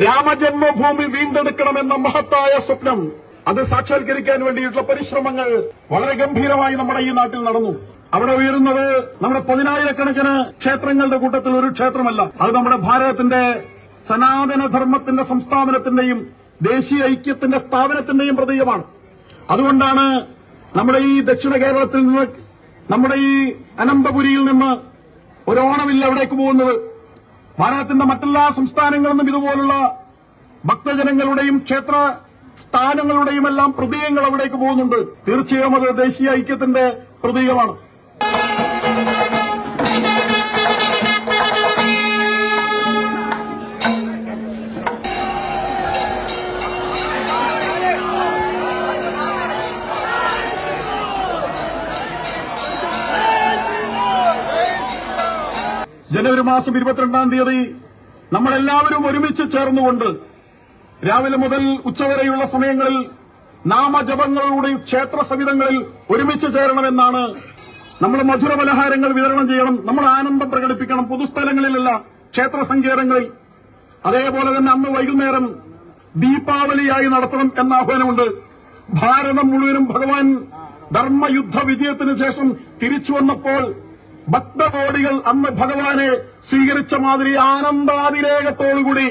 രാമജന്മഭൂമി വീണ്ടെടുക്കണമെന്ന മഹത്തായ സ്വപ്നം അത് സാക്ഷാത്കരിക്കാൻ വേണ്ടിയിട്ടുള്ള പരിശ്രമങ്ങൾ വളരെ ഗംഭീരമായി നമ്മുടെ ഈ നാട്ടിൽ നടന്നു. അവിടെ ഉയരുന്നത് നമ്മുടെ പതിനായിരക്കണക്കിന് ക്ഷേത്രങ്ങളുടെ കൂട്ടത്തിൽ ഒരു ക്ഷേത്രമല്ല. അത് നമ്മുടെ ഭാരതത്തിന്റെ സനാതന ധർമ്മത്തിന്റെ സംസ്ഥാപനത്തിന്റെയും ദേശീയ ഐക്യത്തിന്റെ സ്ഥാപനത്തിന്റെയും പ്രതീകമാണ്. അതുകൊണ്ടാണ് നമ്മുടെ ഈ ദക്ഷിണ കേരളത്തിൽ നിന്ന് നമ്മുടെ ഈ അനന്തപുരിയിൽ നിന്ന് ഒരോണമില്ല അവിടേക്ക് പോകുന്നത്. ഭാരതത്തിന്റെ മറ്റെല്ലാ സംസ്ഥാനങ്ങളിലും ഇതുപോലുള്ള ഭക്തജനങ്ങളുടെയും ക്ഷേത്ര സ്ഥാനങ്ങളുടെയും എല്ലാം പ്രതീകങ്ങൾ അവിടേക്ക് പോകുന്നുണ്ട്. തീർച്ചയായും അത് ദേശീയ ഐക്യത്തിന്റെ പ്രതീകമാണ്. മാസം ഇരുപത്തിരണ്ടാം തീയതി നമ്മളെല്ലാവരും ഒരുമിച്ച് ചേർന്നുകൊണ്ട് രാവിലെ മുതൽ ഉച്ചവരെയുള്ള സമയങ്ങളിൽ നാമജപങ്ങളിലൂടെ ക്ഷേത്ര സവിധങ്ങളിൽ ഒരുമിച്ച് ചേരണമെന്നാണ് നമ്മൾ മധുര പലഹാരങ്ങൾ വിതരണം ചെയ്യണം നമ്മൾ ആനന്ദം പ്രകടിപ്പിക്കണം പൊതുസ്ഥലങ്ങളിലല്ല ക്ഷേത്ര സങ്കേതങ്ങളിൽ. അതേപോലെ തന്നെ അന്ന് വൈകുന്നേരം ദീപാവലിയായി നടത്തണം എന്ന ആഹ്വാനമുണ്ട്. ഭാരതം മുഴുവനും ഭഗവാൻ ധർമ്മയുദ്ധ വിജയത്തിന് ശേഷം തിരിച്ചു വന്നപ്പോൾ ഭക്തകോടികൾ അന്ന് ഭഗവാനെ സ്വീകരിച്ച മാതിരി ആനന്ദാതിരേകത്തോടുകൂടി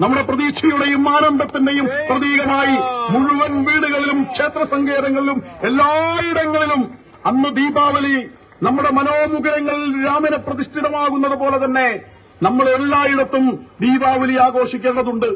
നമ്മുടെ പ്രതീക്ഷയുടെയും ആനന്ദത്തിന്റെയും പ്രതീകമായി മുഴുവൻ വീടുകളിലും ക്ഷേത്ര സങ്കേതങ്ങളിലും എല്ലായിടങ്ങളിലും അന്ന് ദീപാവലി നമ്മുടെ മനോമുഖരങ്ങളിൽ രാമനെ പ്രതിഷ്ഠിതമാകുന്നത് പോലെ തന്നെ നമ്മൾ എല്ലായിടത്തും ദീപാവലി ആഘോഷിക്കേണ്ടതുണ്ട്.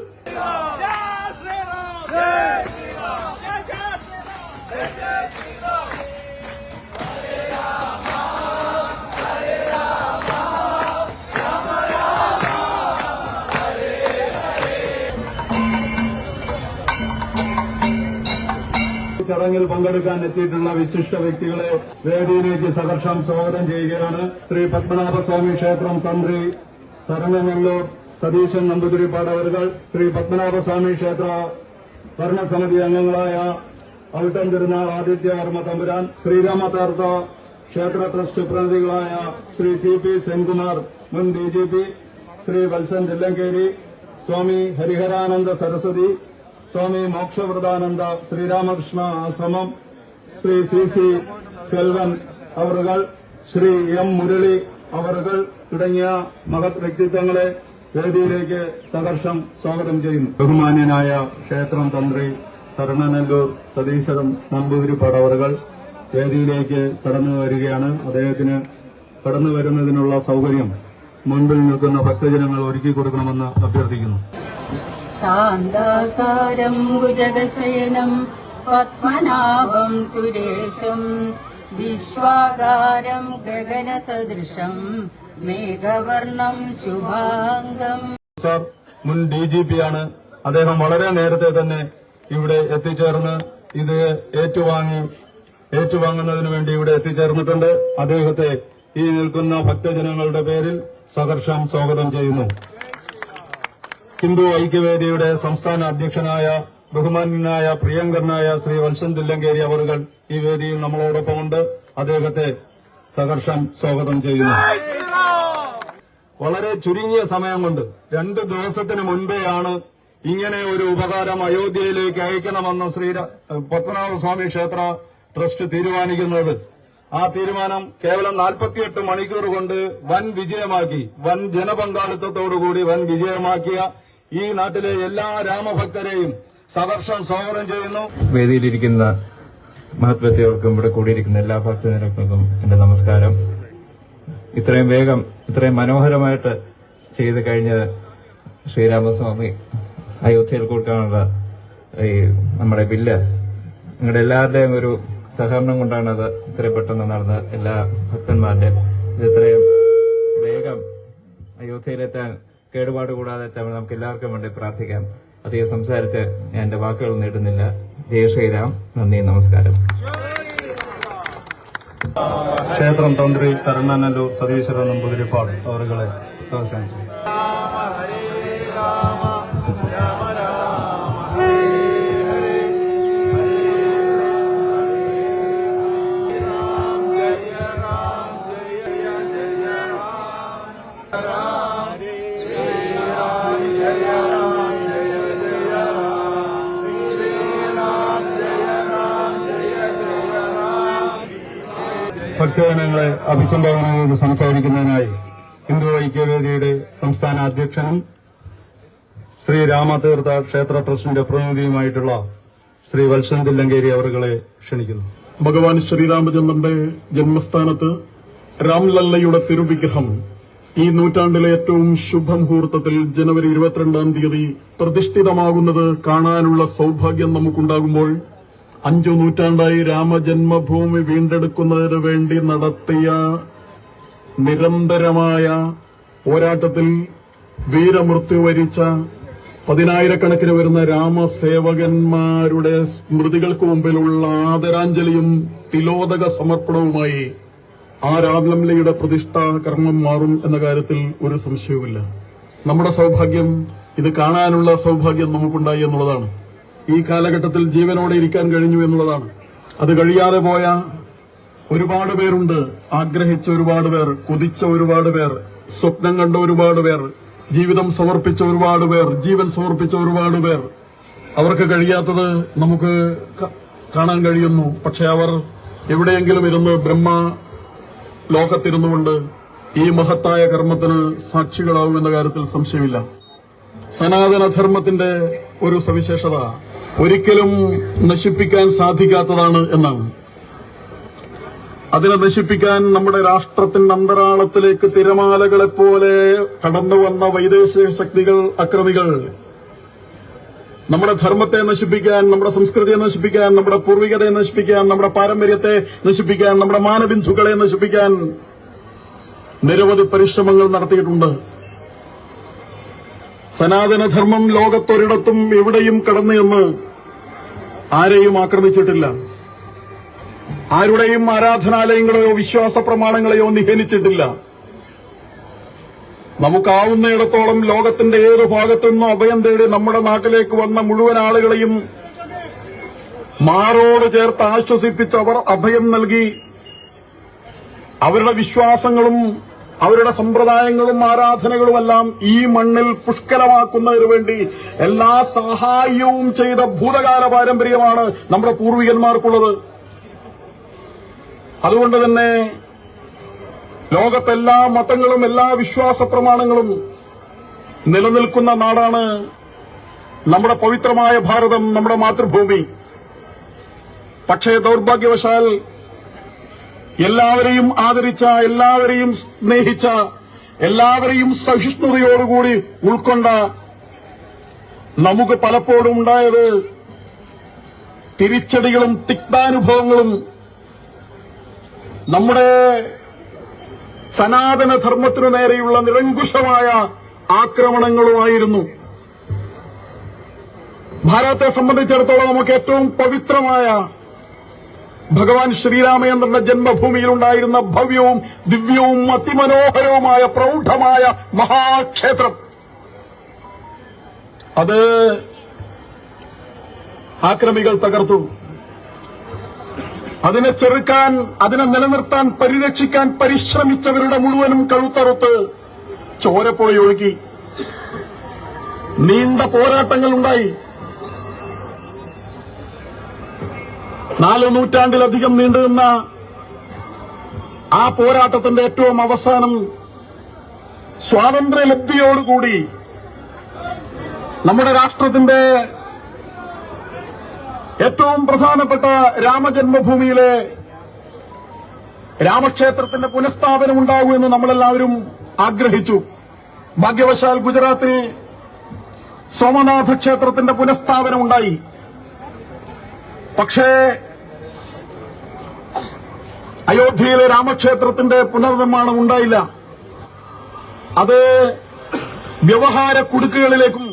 ചടങ്ങിൽ പങ്കെടുക്കാൻ എത്തിയിട്ടുള്ള വിശിഷ്ട വ്യക്തികളെ വേദിയിലേക്ക് സഹർഷം സ്വാഗതം ചെയ്യുകയാണ് ശ്രീ പത്മനാഭസ്വാമി ക്ഷേത്രം തന്ത്രി തരണനെല്ലൂർ സതീശൻ നമ്പൂതിരിപ്പാട് ശ്രീ പത്മനാഭസ്വാമി ക്ഷേത്ര ഭരണസമിതി അംഗങ്ങളായ ഔട്ടം തിരുനാൾ ആദിത്യവർമ്മ തമ്പുരാൻ ശ്രീരാമതീർത്ഥ ക്ഷേത്ര ട്രസ്റ്റ് പ്രതിനിധികളായ ശ്രീ ടി പി സെൻകുമാർ മുൻ D G P Shri Valsan Thillankeri Swami Hariharananda Saraswati Swami Mokshavratananda Sriramakrishna ആശ്രമം ശ്രീ സി സി സെൽവൻ അവറുകൾ ശ്രീ എം മുരളി അവറുകൾ തുടങ്ങിയ മഹത് വ്യക്തിത്വങ്ങളെ വേദിയിലേക്ക് സഹർഷം സ്വാഗതം ചെയ്യുന്നു. ബഹുമാന്യനായ ക്ഷേത്രം തന്ത്രി തരുണനല്ലൂർ സതീശ്വരം നമ്പൂതിരിപ്പാട് അവറുകൾ വേദിയിലേക്ക് കടന്നു വരികയാണ്. അദ്ദേഹത്തിന് കടന്നു വരുന്നതിനുള്ള സൗകര്യം മുൻപിൽ നിൽക്കുന്ന ഭക്തജനങ്ങൾ ഒരുക്കി കൊടുക്കണമെന്ന് അഭ്യർത്ഥിക്കുന്നു. ശാന്താകാരം ഭുജഗശയനം പത്മനാഭം സുരേശം വിശ്വാകാരം ഗഗനസദൃശം മേഘവർണം ശുഭാംഗം. സാർ മുൻ ഡി ജി പി ആണ്. അദ്ദേഹം വളരെ നേരത്തെ തന്നെ ഇവിടെ എത്തിച്ചേർന്ന് ഇത് ഏറ്റുവാങ്ങി ഏറ്റുവാങ്ങുന്നതിന് വേണ്ടി ഇവിടെ എത്തിച്ചേർന്നിട്ടുണ്ട്. അദ്ദേഹത്തെ ഈ നിൽക്കുന്ന ഭക്തജനങ്ങളുടെ പേരിൽ സദർശം സ്വാഗതം ചെയ്യുന്നു. ഹിന്ദു ഐക്യവേദിയുടെ സംസ്ഥാന അധ്യക്ഷനായ ബഹുമാന്യനായ പ്രിയങ്കരനായ ശ്രീ വത്സൻ തില്ലങ്കേരി അവറുകൾ ഈ വേദിയിൽ നമ്മളോടൊപ്പമുണ്ട്. അദ്ദേഹത്തെ സഹർഷം സ്വാഗതം ചെയ്യുന്നു. വളരെ ചുരുങ്ങിയ സമയം കൊണ്ട് രണ്ട് ദിവസത്തിന് മുൻപെയാണ് ഇങ്ങനെ ഒരു ഉപകാരം അയോധ്യയിലേക്ക് അയക്കണമെന്ന് ശ്രീ പത്മനാഭസ്വാമി ക്ഷേത്ര ട്രസ്റ്റ് തീരുമാനിക്കുന്നത്. ആ തീരുമാനം കേവലം 48 മണിക്കൂർ കൊണ്ട് വൻ വിജയമാക്കി വൻ ജനപങ്കാളിത്തത്തോടുകൂടി വൻ വിജയമാക്കിയ ഈ നാട്ടിലെ എല്ലാ രാമഭക്തരെയും സഹർഷം സ്വാഗതം ചെയ്യുന്നു. വേദിയിലിരിക്കുന്ന മഹത്വത്തെയോർക്കും ഇവിടെ കൂടിയിരിക്കുന്ന എല്ലാ ഭക്തജനങ്ങൾക്കും എന്റെ നമസ്കാരം. ഇത്രയും വേഗം ഇത്രയും മനോഹരമായിട്ട് ചെയ്ത് കഴിഞ്ഞ ശ്രീരാമസ്വാമി അയോധ്യയിൽ കൊടുക്കാനുള്ള ഈ നമ്മുടെ ബില്ല്. നിങ്ങളുടെ എല്ലാവരുടെയും ഒരു സഹകരണം കൊണ്ടാണ് അത് ഇത്രയും പെട്ടെന്ന് നടന്നത്. എല്ലാ ഭക്തന്മാരുടെയും ഇത് ഇത്രയും വേഗം അയോധ്യയിലെത്താൻ കേടുപാട് കൂടാതെ നമുക്ക് എല്ലാവർക്കും വേണ്ടി പ്രാർത്ഥിക്കാം. അധികം സംസാരിച്ച് ഞാൻ എന്റെ വാക്കുകൾ നേടുന്നില്ല ജയ ശ്രീരാം. നന്ദി നമസ്കാരം. ക്ഷേത്രം തന്ത്രി കരുണാനല്ലൂർ സതീശ്വരൻ നമ്പൂതിരിപ്പാട് അവരുകളെ ഭക്തജനങ്ങളെ അഭിസംബോധന ചെയ്ത് സംസാരിക്കുന്നതിനായി ഹിന്ദു ഐക്യവേദിയുടെ സംസ്ഥാന അധ്യക്ഷനും ശ്രീ രാമതീർത്ഥ ക്ഷേത്ര ട്രസ്റ്റിന്റെ പ്രതിനിധിയുമായിട്ടുള്ള ശ്രീ വത്സന്ത് ലങ്കേരി അവറുകളെ ക്ഷണിക്കുന്നു. ഭഗവാൻ ശ്രീരാമചന്ദ്രന്റെ ജന്മസ്ഥാനത്ത് രാംലല്ലയുടെ തിരുവിഗ്രഹം ഈ നൂറ്റാണ്ടിലെ ഏറ്റവും ശുഭമുഹൂർത്തത്തിൽ ജനുവരി ഇരുപത്തിരണ്ടാം തീയതി പ്രതിഷ്ഠിതമാകുന്നത് കാണാനുള്ള സൌഭാഗ്യം നമുക്കുണ്ടാകുമ്പോൾ അഞ്ചു നൂറ്റാണ്ടായി രാമജന്മഭൂമി വീണ്ടെടുക്കുന്നതിന് വേണ്ടി നടത്തിയ നിരന്തരമായ പോരാട്ടത്തിൽ വീരമൃത്യു വരിച്ച പതിനായിരക്കണക്കിന് വരുന്ന രാമസേവകന്മാരുടെ സ്മൃതികൾക്ക് മുമ്പിലുള്ള ആദരാഞ്ജലിയും തിലോദക സമർപ്പണവുമായി ആ രാംലംലിയുടെ പ്രതിഷ്ഠാ കർമ്മം മാറും എന്ന കാര്യത്തിൽ ഒരു സംശയവുമില്ല. നമ്മുടെ സൗഭാഗ്യം ഇത് കാണാനുള്ള സൗഭാഗ്യം നമുക്കുണ്ടായി എന്നുള്ളതാണ്. ഈ കാലഘട്ടത്തിൽ ജീവനോടെ ഇരിക്കാൻ കഴിഞ്ഞു എന്നുള്ളതാണ്. അത് കഴിയാതെ പോയ ഒരുപാട് പേരുണ്ട്. ആഗ്രഹിച്ച ഒരുപാട് പേർ കൊതിച്ച ഒരുപാട് പേർ സ്വപ്നം കണ്ട ഒരുപാട് പേർ ജീവിതം സമർപ്പിച്ച ഒരുപാട് പേർ ജീവൻ സമർപ്പിച്ച ഒരുപാട് പേർ. അവർക്ക് കഴിയാത്തത് നമുക്ക് കാണാൻ കഴിയുന്നു. പക്ഷെ അവർ എവിടെയെങ്കിലും ഇരുന്ന് ബ്രഹ്മ ലോകത്തിരുന്നുകൊണ്ട് ഈ മഹത്തായ കർമ്മത്തിന് സാക്ഷികളാവുമെന്ന കാര്യത്തിൽ സംശയമില്ല. സനാതനധർമ്മത്തിന്റെ ഒരു സവിശേഷത ഒരിക്കലും നശിപ്പിക്കാൻ സാധിക്കാത്തതാണ് എന്നാണ്. അതിനെ നശിപ്പിക്കാൻ നമ്മുടെ രാഷ്ട്രത്തിന്റെ അന്തരാളത്തിലേക്ക് തിരമാലകളെ പോലെ കടന്നു വന്ന വൈദേശിക ശക്തികൾ അക്രമികൾ. നമ്മുടെ ധർമ്മത്തെ നശിപ്പിക്കാൻ നമ്മുടെ സംസ്കൃതിയെ നശിപ്പിക്കാൻ നമ്മുടെ പൂർവികതയെ നശിപ്പിക്കാൻ നമ്മുടെ പാരമ്പര്യത്തെ നശിപ്പിക്കാൻ നമ്മുടെ മാനബിന്ദുക്കളെ നശിപ്പിക്കാൻ നിരവധി പരിശ്രമങ്ങൾ നടത്തിയിട്ടുണ്ട്. സനാതനധർമ്മം ലോകത്തൊരിടത്തും എവിടെയും കടന്നു എന്ന് ആരെയും ആക്രമിച്ചിട്ടില്ല. ആരുടെയും ആരാധനാലയങ്ങളെയോ വിശ്വാസ പ്രമാണങ്ങളെയോ നിഹനിച്ചിട്ടില്ല. നമുക്കാവുന്നിടത്തോളം ലോകത്തിന്റെ ഏത് ഭാഗത്തു നിന്നും അഭയം തേടി നമ്മുടെ നാട്ടിലേക്ക് വന്ന മുഴുവൻ ആളുകളെയും മാറോട് ചേർത്ത് ആശ്വസിപ്പിച്ച് അവർ അഭയം നൽകി അവരുടെ വിശ്വാസങ്ങളും അവരുടെ സമ്പ്രദായങ്ങളും ആരാധനകളുമെല്ലാം ഈ മണ്ണിൽ പുഷ്കലമാക്കുന്നതിനു വേണ്ടി എല്ലാ സഹായവും ചെയ്ത ഭൂതകാല പാരമ്പര്യമാണ് നമ്മുടെ പൂർവികന്മാർക്കുള്ളത്. അതുകൊണ്ട് തന്നെ ലോകത്തെല്ലാ മതങ്ങളും എല്ലാ വിശ്വാസ പ്രമാണങ്ങളും നിലനിൽക്കുന്ന നാടാണ് നമ്മുടെ പവിത്രമായ ഭാരതം നമ്മുടെ മാതൃഭൂമി. പക്ഷേ ദൗർഭാഗ്യവശാൽ എല്ലാവരെയും ആദരിച്ച എല്ലാവരെയും സ്നേഹിച്ച എല്ലാവരെയും സഹിഷ്ണുതയോടുകൂടി ഉൾക്കൊണ്ട നമുക്ക് പലപ്പോഴും ഉണ്ടായത് തിരിച്ചടികളും തിക്താനുഭവങ്ങളും നമ്മുടെ സനാതനധർമ്മത്തിനു നേരെയുള്ള നിരങ്കുശമായ ആക്രമണങ്ങളുമായിരുന്നു. ഭാരതത്തെ സംബന്ധിച്ചിടത്തോളം നമുക്ക് ഏറ്റവും പവിത്രമായ ഭഗവാൻ ശ്രീരാമചന്ദ്രന്റെ ജന്മഭൂമിയിൽ ഉണ്ടായിരുന്ന ഭവ്യവും ദിവ്യവും അതിമനോഹരവുമായ പ്രൗഢമായ മഹാക്ഷേത്രം. അത് ആക്രമികൾ തകർത്തു. അതിനെ ചെറുക്കാൻ അതിനെ നിലനിർത്താൻ പരിരക്ഷിക്കാൻ പരിശ്രമിച്ചവരുടെ മുഴുവനും കഴുത്തറുത്ത് ചോരപ്പുഴയൊഴുകി നീണ്ട പോരാട്ടങ്ങൾ നാല് നൂറ്റാണ്ടിലധികം നീണ്ടുനിന്ന ആ പോരാട്ടത്തിന്റെ ഏറ്റവും അവസാനം സ്വാതന്ത്ര്യലബ്ധിയോടുകൂടി നമ്മുടെ രാഷ്ട്രത്തിന്റെ ഏറ്റവും പ്രധാനപ്പെട്ട രാമജന്മഭൂമിയിലെ രാമക്ഷേത്രത്തിന്റെ പുനഃസ്ഥാപനം ഉണ്ടാകുമെന്ന് നമ്മളെല്ലാവരും ആഗ്രഹിച്ചു. ഭാഗ്യവശാൽ ഗുജറാത്തിൽ സോമനാഥ ക്ഷേത്രത്തിന്റെ പുനഃസ്ഥാപനം ഉണ്ടായി പക്ഷേ അയോധ്യയിലെ രാമക്ഷേത്രത്തിന്റെ പുനർനിർമ്മാണം ഉണ്ടായില്ല. അത് വ്യവഹാര കുടുക്കുകളിലേക്കും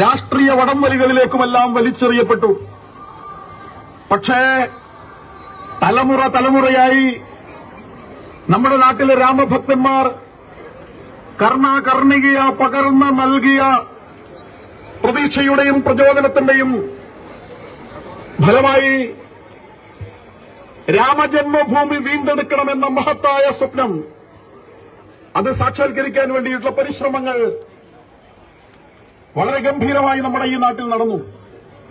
രാഷ്ട്രീയ വടംവലികളിലേക്കുമെല്ലാം വലിച്ചെറിയപ്പെട്ടു. പക്ഷേ തലമുറ തലമുറയായി നമ്മുടെ നാട്ടിലെ രാമഭക്തന്മാർ കർണാകർണികയ പകർന്ന് നൽകിയ പ്രതീക്ഷയുടെയും പ്രചോദനത്തിന്റെയും ഫലമായി രാമജന്മഭൂമി വീണ്ടെടുക്കണമെന്ന മഹത്തായ സ്വപ്നം. അത് സാക്ഷാത്കരിക്കാൻ വേണ്ടിയിട്ടുള്ള പരിശ്രമങ്ങൾ വളരെ ഗംഭീരമായി നമ്മുടെ ഈ നാട്ടിൽ നടന്നു.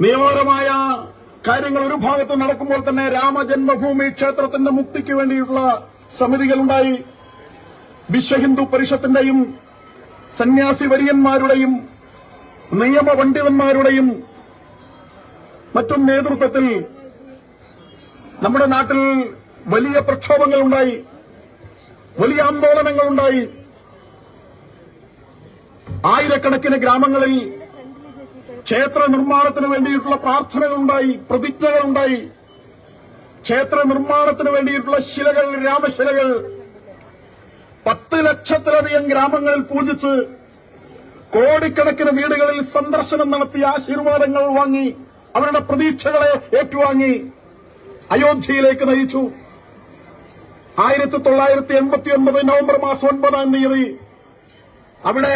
നിയമപരമായ കാര്യങ്ങൾ ഒരു ഭാഗത്ത് നടക്കുമ്പോൾ തന്നെ രാമജന്മഭൂമി ക്ഷേത്രത്തിന്റെ മുക്തിക്ക് വേണ്ടിയിട്ടുള്ള സമിതികളുണ്ടായി. വിശ്വഹിന്ദു പരിഷത്തിന്റെയും സന്യാസി വര്യന്മാരുടെയും നിയമപണ്ഡിതന്മാരുടെയും മറ്റും നേതൃത്വത്തിൽ നമ്മുടെ നാട്ടിൽ വലിയ പ്രക്ഷോഭങ്ങൾ ഉണ്ടായി വലിയ ആന്തോളനങ്ങൾ ഉണ്ടായി ആയിരക്കണക്കിന് ഗ്രാമങ്ങളിൽ ക്ഷേത്ര നിർമ്മാണത്തിന് വേണ്ടിയിട്ടുള്ള പ്രാർത്ഥനകളുണ്ടായി പ്രതിജ്ഞകളുണ്ടായി. ക്ഷേത്ര നിർമ്മാണത്തിന് വേണ്ടിയിട്ടുള്ള ശിലകൾ രാമശിലകൾ. പത്ത് ലക്ഷത്തിലധികം ഗ്രാമങ്ങളിൽ പൂജിച്ച് കോടിക്കണക്കിന് വീടുകളിൽ സന്ദർശനം നടത്തി ആശീർവാദങ്ങൾ വാങ്ങി അവരുടെ പ്രതീക്ഷകളെ ഏറ്റുവാങ്ങി. അയോധ്യയിലേക്ക് നയിച്ചു. ആയിരത്തി തൊള്ളായിരത്തി എൺപത്തി ഒൻപത് നവംബർ മാസം ഒൻപതാം തീയതി അവിടെ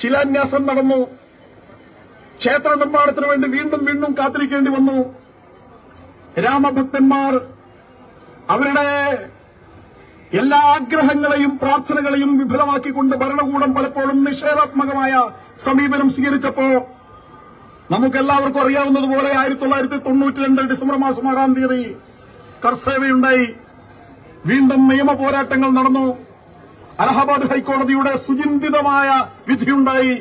ശിലാന്യാസം നടന്നു. ക്ഷേത്ര നിർമ്മാണത്തിന് വേണ്ടി വീണ്ടും വീണ്ടും കാത്തിരിക്കേണ്ടി വന്നു. രാമഭക്തന്മാർ അവരുടെ എല്ലാ ആഗ്രഹങ്ങളെയും പ്രാർത്ഥനകളെയും വിഫലമാക്കിക്കൊണ്ട് ഭരണകൂടം പലപ്പോഴും നിഷേധാത്മകമായ സമീപനം സ്വീകരിച്ചപ്പോ നമുക്കെല്ലാവർക്കും അറിയാവുന്നതുപോലെ ആയിരത്തി തൊള്ളായിരത്തി തൊണ്ണൂറ്റി രണ്ട് ഡിസംബർ മാസം ആറാം തീയതി കർസേവയുണ്ടായി. വീണ്ടും നിയമ പോരാട്ടങ്ങൾ നടന്നു. അലഹബാദ് ഹൈക്കോടതിയുടെ സുചിന്തിതമായ വിധിയുണ്ടായി.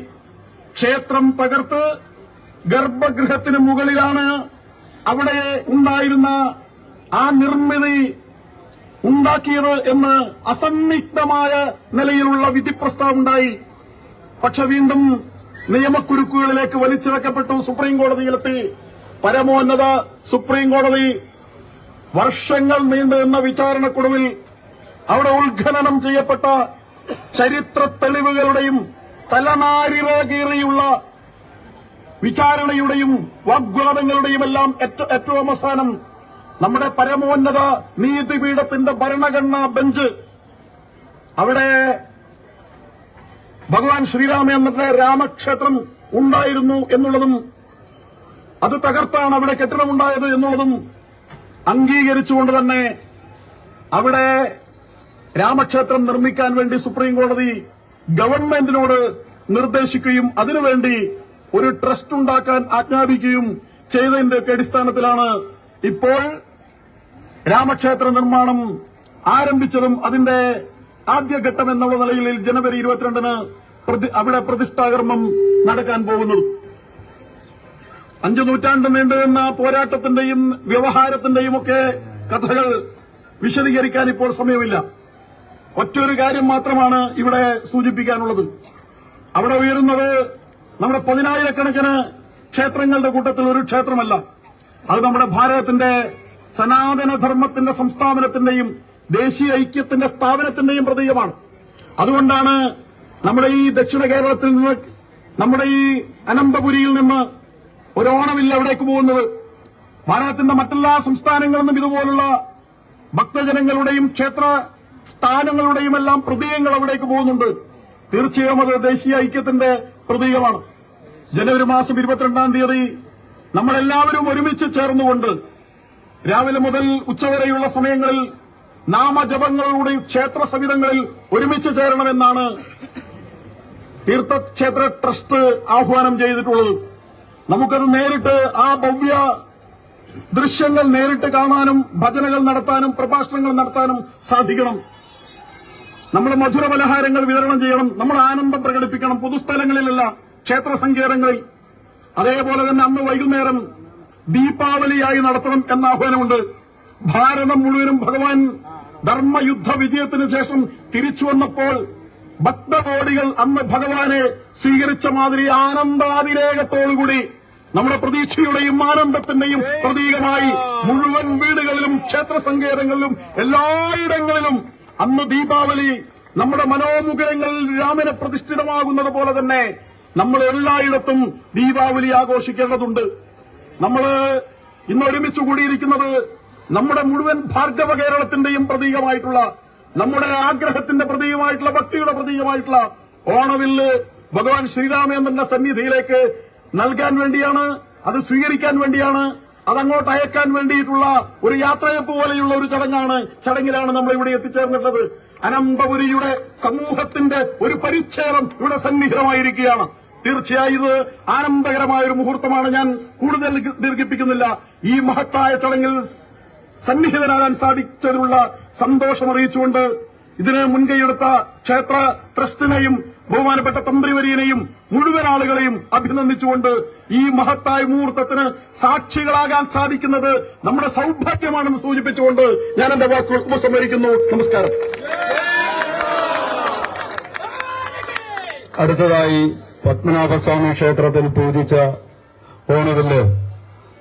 ക്ഷേത്രം തകർത്ത് ഗർഭഗൃഹത്തിന് മുകളിലാണ് അവിടെ ഉണ്ടായിരുന്ന ആ നിർമ്മിതി ഉണ്ടാക്കിയത് എന്ന് അസന്നിഗ്ധമായ നിലയിലുള്ള വിധി പ്രസ്താവമുണ്ടായി. പക്ഷെ വീണ്ടും നിയമക്കുരുക്കുകളിലേക്ക് വലിച്ചിഴക്കപ്പെട്ടു സുപ്രീം കോടതിയിലെത്തി പരമോന്നത സുപ്രീം കോടതി വർഷങ്ങൾ നീണ്ടുനിന്ന വിചാരണക്കൊടുവിൽ അവിടെ ഉത്ഖനനം ചെയ്യപ്പെട്ട ചരിത്ര തെളിവുകളുടെയും തലനാരിറകീറിയുള്ള വിചാരണയുടെയും വാഗ്വാദങ്ങളുടെയും എല്ലാം ഏറ്റ- ഏറ്റവും അവസാനം നമ്മുടെ പരമോന്നത നീതിപീഠത്തിന്റെ ഭരണഘടനാ ബെഞ്ച് അവിടെ ഭഗവാൻ ശ്രീരാമചന്ദ്രന്റെ രാമക്ഷേത്രം ഉണ്ടായിരുന്നു എന്നുള്ളതും അത് തകർത്താണ് അവിടെ കെട്ടിടമുണ്ടായത് എന്നുള്ളതും അംഗീകരിച്ചുകൊണ്ട് തന്നെ അവിടെ രാമക്ഷേത്രം നിർമ്മിക്കാൻ വേണ്ടി സുപ്രീം കോടതി ഗവൺമെന്റിനോട് നിർദ്ദേശിക്കുകയും അതിനുവേണ്ടി ഒരു ട്രസ്റ്റ് ഉണ്ടാക്കാൻ ആജ്ഞാപിക്കുകയും ചെയ്തതിന്റെ ഒക്കെ അടിസ്ഥാനത്തിലാണ് ഇപ്പോൾ രാമക്ഷേത്ര നിർമ്മാണം ആരംഭിച്ചതും അതിന്റെ ആദ്യഘട്ടം എന്നുള്ള നിലയിൽ ജനുവരി ഇരുപത്തിരണ്ടിന് അവിടെ പ്രതിഷ്ഠാകർമ്മം നടക്കാൻ പോകുന്നത്. അഞ്ചു നൂറ്റാണ്ട് നീണ്ടുനിന്ന പോരാട്ടത്തിന്റെയും വ്യവഹാരത്തിന്റെയും ഒക്കെ കഥകൾ വിശദീകരിക്കാൻ ഇപ്പോൾ സമയമില്ല. ഒറ്റൊരു കാര്യം മാത്രമാണ് ഇവിടെ സൂചിപ്പിക്കാനുള്ളത്. അവിടെ ഉയരുന്നത് നമ്മുടെ പതിനായിരക്കണക്കിന് ക്ഷേത്രങ്ങളുടെ കൂട്ടത്തിൽ ഒരു ക്ഷേത്രമല്ല. അത് നമ്മുടെ ഭാരതത്തിന്റെ സനാതനധർമ്മത്തിന്റെ സംസ്ഥാപനത്തിന്റെയും ദേശീയ ഐക്യത്തിന്റെ സ്ഥാപനത്തിന്റെയും പ്രതീകമാണ്. അതുകൊണ്ടാണ് നമ്മുടെ ഈ ദക്ഷിണ കേരളത്തിൽ നിന്ന് നമ്മുടെ ഈ അനന്തപുരിയിൽ നിന്ന് ഒരു ഓണമില്ല അവിടേക്ക് പോകുന്നത്. ഭാരതത്തിന്റെ മറ്റെല്ലാ സംസ്ഥാനങ്ങളിൽ നിന്നും ഇതുപോലുള്ള ഭക്തജനങ്ങളുടെയും ക്ഷേത്ര സ്ഥാനങ്ങളുടെയും എല്ലാം പ്രതീകങ്ങൾ അവിടേക്ക് പോകുന്നുണ്ട്. തീർച്ചയായും അത് ദേശീയ ഐക്യത്തിന്റെ പ്രതീകമാണ്. ജനുവരി മാസം ഇരുപത്തിരണ്ടാം തീയതി നമ്മളെല്ലാവരും ഒരുമിച്ച് ചേർന്നുകൊണ്ട് രാവിലെ മുതൽ ഉച്ചവരെയുള്ള സമയങ്ങളിൽ നാമജപങ്ങളുടെ ക്ഷേത്ര സവിധങ്ങളിൽ ഒരുമിച്ച് ചേരണമെന്നാണ് തീർത്ഥക്ഷേത്ര ട്രസ്റ്റ് ആഹ്വാനം ചെയ്തിട്ടുള്ളത്. നമുക്കത് നേരിട്ട് ആ ഭവ്യ ദൃശ്യങ്ങൾ നേരിട്ട് കാണാനും ഭജനകൾ നടത്താനും പ്രഭാഷണങ്ങൾ നടത്താനും സാധിക്കണം. നമ്മൾ മധുര പലഹാരങ്ങൾ വിതരണം ചെയ്യണം നമ്മൾ ആനന്ദം പ്രകടിപ്പിക്കണം പൊതുസ്ഥലങ്ങളിലല്ല ക്ഷേത്ര സങ്കേതങ്ങളിൽ. അതേപോലെ തന്നെ അന്ന് വൈകുന്നേരം ദീപാവലിയായി നടത്തണം എന്ന ആഹ്വാനമുണ്ട്. ഭാരതം മുഴുവനും ഭഗവാൻ ധർമ്മയുദ്ധ വിജയത്തിന് ശേഷം തിരിച്ചു വന്നപ്പോൾ ഭക്തകോടികൾ അന്ന് ഭഗവാനെ സ്വീകരിച്ച മാതിരി ആനന്ദാതിരേകത്തോടുകൂടി നമ്മുടെ പ്രതീക്ഷയുടെയും ആനന്ദത്തിന്റെയും പ്രതീകമായി മുഴുവൻ വീടുകളിലും ക്ഷേത്ര സങ്കേതങ്ങളിലും എല്ലായിടങ്ങളിലും അന്ന് ദീപാവലി നമ്മുടെ മനോമുഖരങ്ങളിൽ രാമനെ പ്രതിഷ്ഠിതമാകുന്നത് പോലെ തന്നെ നമ്മൾ എല്ലായിടത്തും ദീപാവലി ആഘോഷിക്കേണ്ടതുണ്ട്. നമ്മൾ ഇന്ന് ഒരുമിച്ച് കൂടിയിരിക്കുന്നത് നമ്മുടെ മുഴുവൻ ഭാർഗവ കേരളത്തിന്റെയും പ്രതീകമായിട്ടുള്ള നമ്മുടെ ആഗ്രഹത്തിന്റെ പ്രതീകമായിട്ടുള്ള ഭക്തിയുടെ പ്രതീകമായിട്ടുള്ള ഓണവില്ല് ഭഗവാൻ ശ്രീരാമചന്ദ്രന്റെ സന്നിധിയിലേക്ക് നൽകാൻ വേണ്ടിയാണ് അത് സ്വീകരിക്കാൻ വേണ്ടിയാണ് അതങ്ങോട്ട് അയക്കാൻ വേണ്ടിയിട്ടുള്ള ഒരു യാത്രയപ്പ് പോലെയുള്ള ഒരു ചടങ്ങാണ് ചടങ്ങിലാണ് നമ്മൾ ഇവിടെ എത്തിച്ചേർന്നിട്ടുള്ളത്. അനന്തപുരിയുടെ സമൂഹത്തിന്റെ ഒരു പരിച്ഛേദം ഇവിടെ സന്നിഹിതമായിരിക്കുകയാണ്. തീർച്ചയായും ഇത് ആനന്ദകരമായ ഒരു മുഹൂർത്തമാണ്. ഞാൻ കൂടുതൽ ദീർഘിപ്പിക്കുന്നില്ല. ഈ മഹത്തായ ചടങ്ങിൽ സന്നിഹിതരാകാൻ സാധിച്ചതിലുള്ള സന്തോഷം അറിയിച്ചുകൊണ്ട് ഇതിന് മുൻകൈയെടുത്ത ക്ഷേത്ര ട്രസ്റ്റിനെയും ബഹുമാനപ്പെട്ട തന്ത്രിവരിയനെയും മുഴുവൻ ആളുകളെയും അഭിനന്ദിച്ചുകൊണ്ട് ഈ മഹത്തായ മുഹൂർത്തത്തിന് സാക്ഷികളാകാൻ സാധിക്കുന്നത് നമ്മുടെ സൗഭാഗ്യമാണെന്ന് സൂചിപ്പിച്ചുകൊണ്ട് ഞാൻ എന്റെ വാക്കുകൾ ഉപസംഹരിക്കുന്നു. നമസ്കാരം. അടുത്തതായി പത്മനാഭസ്വാമി ക്ഷേത്രത്തിൽ പൂജിച്ച ഓണവില്ല്.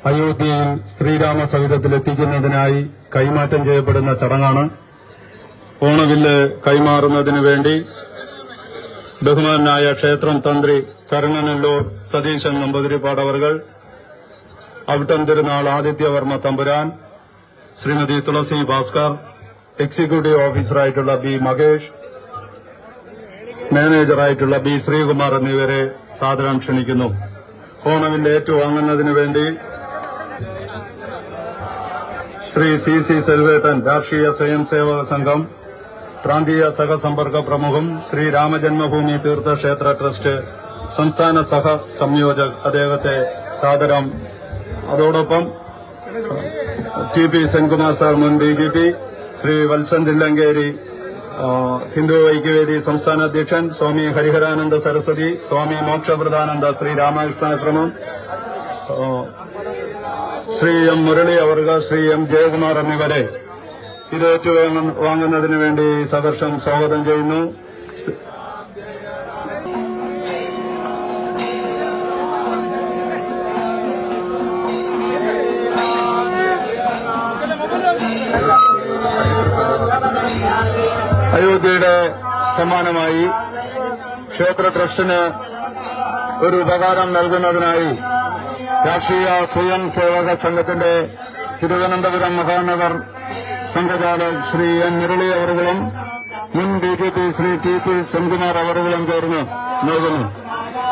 അയോധ്യയിൽ ശ്രീരാമ സഹിതത്തിൽ എത്തിക്കുന്നതിനായി കൈമാറ്റം ചെയ്യപ്പെടുന്ന ചടങ്ങാണ്. ഓണവില്ല് കൈമാറുന്നതിന് വേണ്ടി ബഹുമാനായ ക്ഷേത്രം തന്ത്രി കരുണനല്ലൂർ സതീശൻ നമ്പൂതിരിപ്പാട് അവർ അവിട്ടം തിരുനാൾ ആദിത്യവർമ്മ തമ്പുരാൻ ശ്രീമതി തുളസി ഭാസ്കർ എക്സിക്യൂട്ടീവ് ഓഫീസറായിട്ടുള്ള ബി മകേഷ് മാനേജറായിട്ടുള്ള ബി ശ്രീകുമാർ എന്നിവരെ സാദരം ക്ഷണിക്കുന്നു ഓണവിന്റെ ഏറ്റുവാങ്ങുന്നതിന് വേണ്ടി ശ്രീ സി സി സെൽവേട്ടൻ രാഷ്ട്രീയ സ്വയം സേവക സംഘം പ്രാന്തീയ സഹസമ്പർക്ക പ്രമുഖം ശ്രീ രാമജന്മഭൂമി തീർത്ഥക്ഷേത്ര ട്രസ്റ്റ് സംസ്ഥാന സഹ സംയോജക് അദ്ദേഹത്തെ സാദരം. അതോടൊപ്പം ടി പി സെൻകുമാർ സാർ മുൻ D G P Shri Valsan Thillankeri Hindu Aikyavedi സംസ്ഥാന അധ്യക്ഷൻ സ്വാമി ഹരിഹരാനന്ദ സരസ്വതി സ്വാമി മോക്ഷപ്രദാനന്ദ ശ്രീ രാമകൃഷ്ണാശ്രമം ശ്രീ എം മുരളി അവർഗ ശ്രീ എം ജയകുമാർ എന്നിവരെ ഇത് വാങ്ങുന്നതിന് വേണ്ടി സദർശം സ്വാഗതം ചെയ്യുന്നു. അയോധ്യയുടെ സമ്മാനമായി ക്ഷേത്ര ട്രസ്റ്റിന് ഒരു ഉപകാരം നൽകുന്നതിനായി രാഷ്ട്രീയ സ്വയം സേവക സംഘത്തിന്റെ തിരുവനന്തപുരം മഹാനഗർ സംഘചാലക് ശ്രീ എൻ മുരളി അവറുകളും മുൻ D G P Shri T P Senkumar അവറുകളും ചേർന്ന് നൽകുന്നു.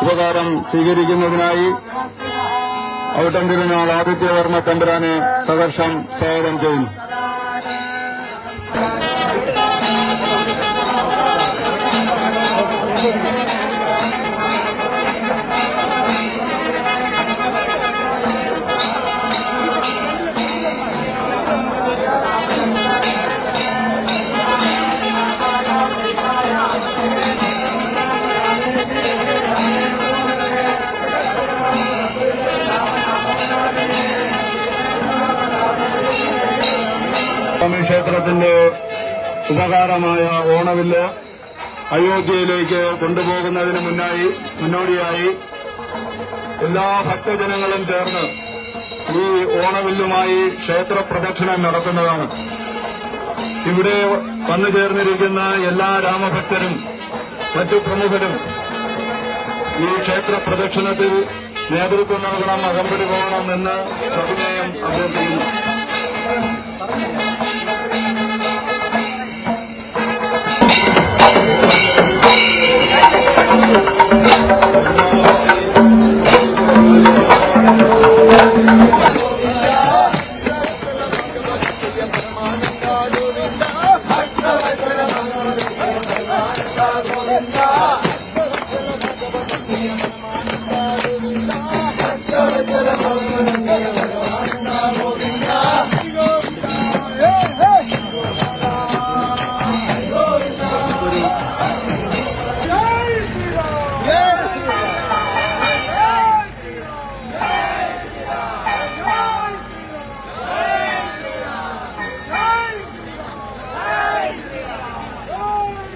ഉപകാരം സ്വീകരിക്കുന്നതിനായി ഔട്ടം തിരുനാൾ ആദിത്യവർമ്മ തമ്പുരാനെ സഹർഷം സ്വാഗതം ചെയ്യുന്നു. ക്ഷേത്രത്തിന്റെ ഉപകാരമായ ഓണവില്ല് അയോധ്യയിലേക്ക് കൊണ്ടുപോകുന്നതിന് മുന്നായി മുന്നോടിയായി എല്ലാ ഭക്തജനങ്ങളും ചേർന്ന് ഈ ഓണവില്ലുമായി ക്ഷേത്ര പ്രദക്ഷിണം നടത്തുന്നതാണ്. ഇവിടെ വന്നു ചേർന്നിരിക്കുന്ന എല്ലാ രാമഭക്തരും മറ്റു പ്രമുഖരും ഈ ക്ഷേത്ര പ്രദക്ഷിണത്തിൽ നേതൃത്വം നൽകണം അകമ്പടി പോകണം എന്ന് സവിനയം അഭ്യർത്ഥിക്കുന്നു.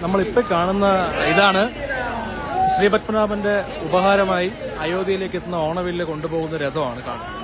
നമ്മളിപ്പോൾ കാണുന്ന ഇതാണ് ശ്രീ പത്മനാഭന്റെ ഉപഹാരമായി അയോധ്യയിലേക്ക് എത്തുന്ന ഓണവില്ല് കൊണ്ടുപോകുന്ന രഥമാണ് കാണുന്നത്.